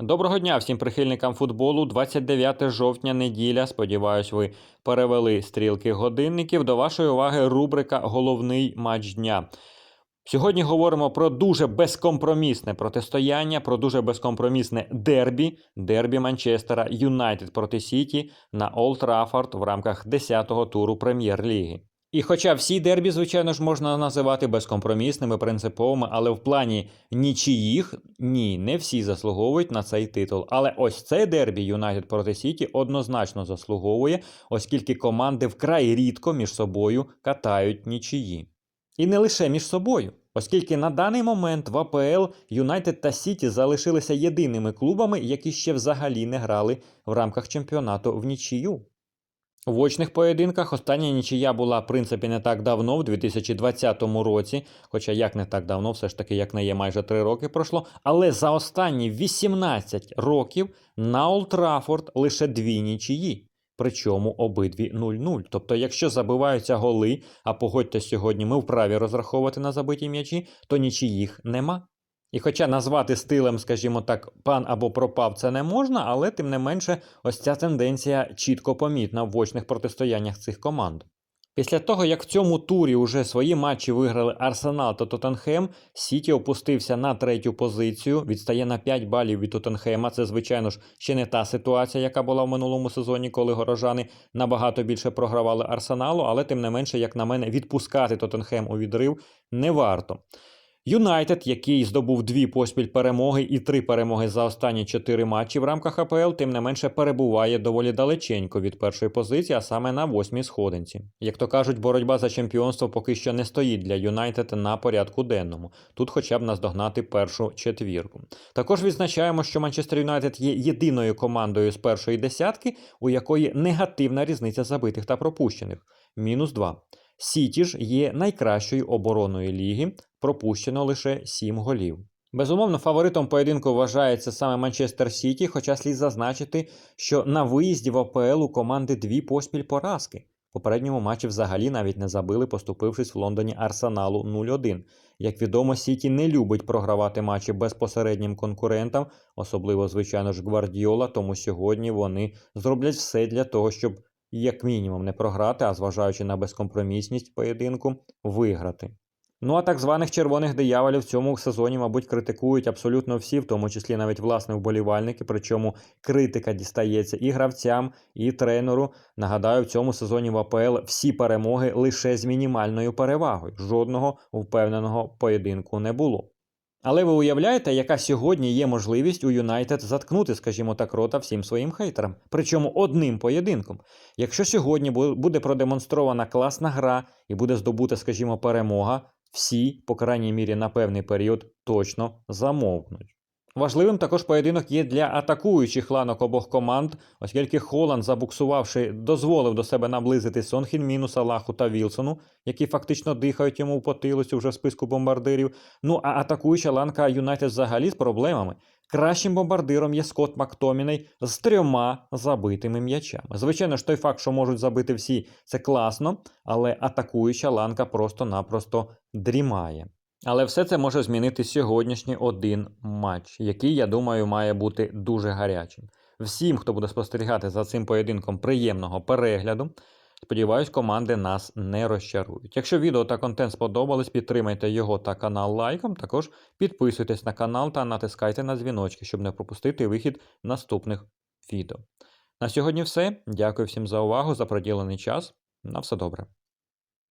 Доброго дня всім прихильникам футболу. 29 жовтня, неділя. Сподіваюсь, ви перевели стрілки годинників. До вашої уваги рубрика Головний матч дня. Сьогодні говоримо про дуже безкомпромісне протистояння, про дуже безкомпромісне дербі, дербі Манчестера Юнайтед проти Сіті на Олд Траффорд в рамках 10-го туру Прем'єр-ліги. І хоча всі дербі, звичайно ж, можна називати безкомпромісними, принциповими, але в плані нічиїх ні, не всі заслуговують на цей титул. Але ось цей дербі Юнайтед проти Сіті однозначно заслуговує, оскільки команди вкрай рідко між собою катають нічиї. І не лише між собою, оскільки на даний момент в АПЛ Юнайтед та Сіті залишилися єдиними клубами, які ще взагалі не грали в рамках чемпіонату в нічию. В очних поєдинках остання нічия була, в принципі, не так давно, в 2020 році, хоча як не так давно, все ж таки, як не є, майже 3 роки пройшло. Але за останні 18 років на Олд лише дві нічиї. Причому обидві 0-0. Тобто, якщо забиваються голи, а погодьте сьогодні, ми вправі розраховувати на забиті м'ячі, то нічиїх нема. І хоча назвати стилем, скажімо так, пан або пропав це не можна, але тим не менше, ось ця тенденція чітко помітна в очних протистояннях цих команд. Після того, як в цьому турі уже свої матчі виграли Арсенал та Тоттенхем, Сіті опустився на третю позицію, відстає на 5 балів від Тоттенхема. Це, звичайно ж, ще не та ситуація, яка була в минулому сезоні, коли горожани набагато більше програвали Арсеналу, але тим не менше, як на мене, відпускати Тоттенхем у відрив не варто. Юнайтед, який здобув дві поспіль перемоги і три перемоги за останні чотири матчі в рамках АПЛ, тим не менше перебуває доволі далеченько від першої позиції, а саме на восьмій сходинці. Як то кажуть, боротьба за чемпіонство поки що не стоїть для Юнайтед на порядку денному. Тут хоча б наздогнати першу четвірку. Також відзначаємо, що Манчестер Юнайтед є єдиною командою з першої десятки, у якої негативна різниця забитих та пропущених мінус 2. Сіті ж є найкращою обороною ліги, пропущено лише 7 голів. Безумовно, фаворитом поєдинку вважається саме Манчестер Сіті, хоча слід зазначити, що на виїзді в АПЛ у команди дві поспіль поразки. В попередньому матчі взагалі навіть не забили, поступившись в Лондоні Арсеналу 0-1. Як відомо, Сіті не любить програвати матчі безпосереднім конкурентам, особливо, звичайно ж, Гвардіола, тому сьогодні вони зроблять все для того, щоб як мінімум не програти, а зважаючи на безкомпромісність поєдинку, виграти. Ну а так званих червоних дияволів в цьому сезоні, мабуть, критикують абсолютно всі, в тому числі навіть власне вболівальники. Причому критика дістається і гравцям, і тренеру. Нагадаю, в цьому сезоні в АПЛ всі перемоги лише з мінімальною перевагою. Жодного впевненого поєдинку не було. Але ви уявляєте, яка сьогодні є можливість у Юнайтед заткнути, скажімо так, рота всім своїм хейтерам, причому одним поєдинком. Якщо сьогодні буде продемонстрована класна гра і буде здобута, скажімо, перемога, всі, по крайній мірі, на певний період точно замовкнуть. Важливим також поєдинок є для атакуючих ланок обох команд, оскільки Холанд, забуксувавши, дозволив до себе наблизити Сон мінуса Салаху та Вілсону, які фактично дихають йому в потилицю вже в списку бомбардирів. Ну а атакуюча ланка Юнайтед взагалі з проблемами. Кращим бомбардиром є Скотт Мактоміней з трьома забитими м'ячами. Звичайно ж, той факт, що можуть забити всі, це класно, але атакуюча ланка просто-напросто дрімає. Але все це може змінити сьогоднішній один матч, який, я думаю, має бути дуже гарячим. Всім, хто буде спостерігати за цим поєдинком приємного перегляду. Сподіваюсь, команди нас не розчарують. Якщо відео та контент сподобались, підтримайте його та канал лайком. Також підписуйтесь на канал та натискайте на дзвіночки, щоб не пропустити вихід наступних відео. На сьогодні все. Дякую всім за увагу, за приділений час. На все добре.